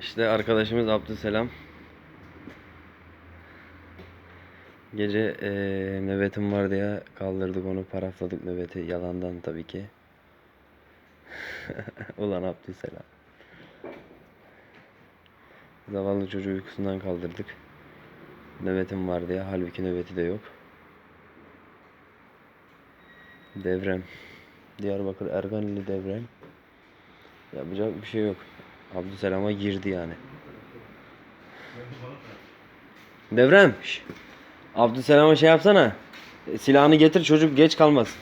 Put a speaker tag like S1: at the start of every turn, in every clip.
S1: İşte arkadaşımız Abdüselam. Gece eee nöbetim var diye kaldırdık onu parafladık nöbeti yalandan tabii ki. Ulan Abdüselam. Zavallı çocuğu uykusundan kaldırdık. Nöbetim var diye halbuki nöbeti de yok. Devrem. Diyarbakır Erganili devrem. Yapacak bir şey yok. Abdüselam'a girdi yani. Devrem. şş. Abdüselam'a şey yapsana. E, Silahını getir çocuk geç kalmaz.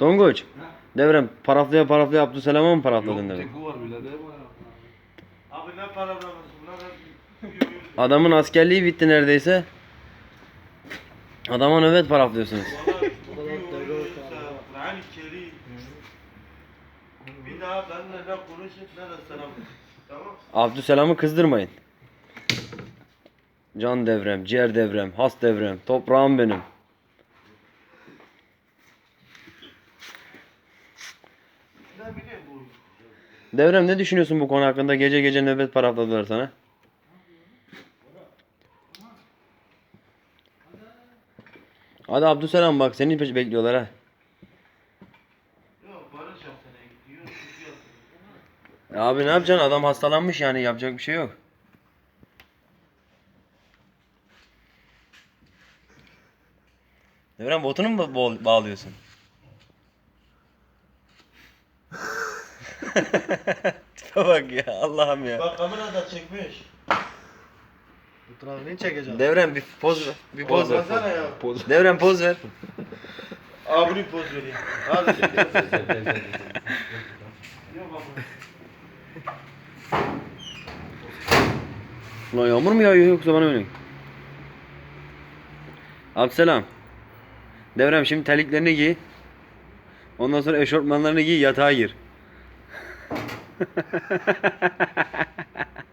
S1: Donguç. Devrem paraflaya paraflaya Abdüselam'a mı parafladın devrem?
S2: bu var.
S3: Abi ne
S1: Adamın askerliği bitti neredeyse. Adama nöbet paraflıyorsunuz.
S3: Bir daha benimle ne konuşun ne de selam. Tamam.
S1: Abdüselam'ı kızdırmayın. Can devrem, ciğer devrem, has devrem, toprağım benim. Devrem ne düşünüyorsun bu konu hakkında? Gece gece nöbet parafladılar sana. Hadi Abdüselam bak seni bekliyorlar ha. Ya Abi ne yapacaksın? Adam hastalanmış yani yapacak bir şey yok. Devrem botunu mu ba- bağlıyorsun? Tipe bak ya Allah'ım ya.
S3: Bak kamera da çekmiş.
S2: Bu tarafını çekeceğim.
S1: Devrem bir poz ver. Bir poz ver.
S3: Baksana ya.
S1: Devrem poz ver.
S3: Abini poz vereyim. Hadi. Yok baba.
S1: Ulan yağmur mu yağıyor yoksa bana öyle? Abselam. Devrem şimdi terliklerini giy. Ondan sonra eşortmanlarını giy yatağa gir.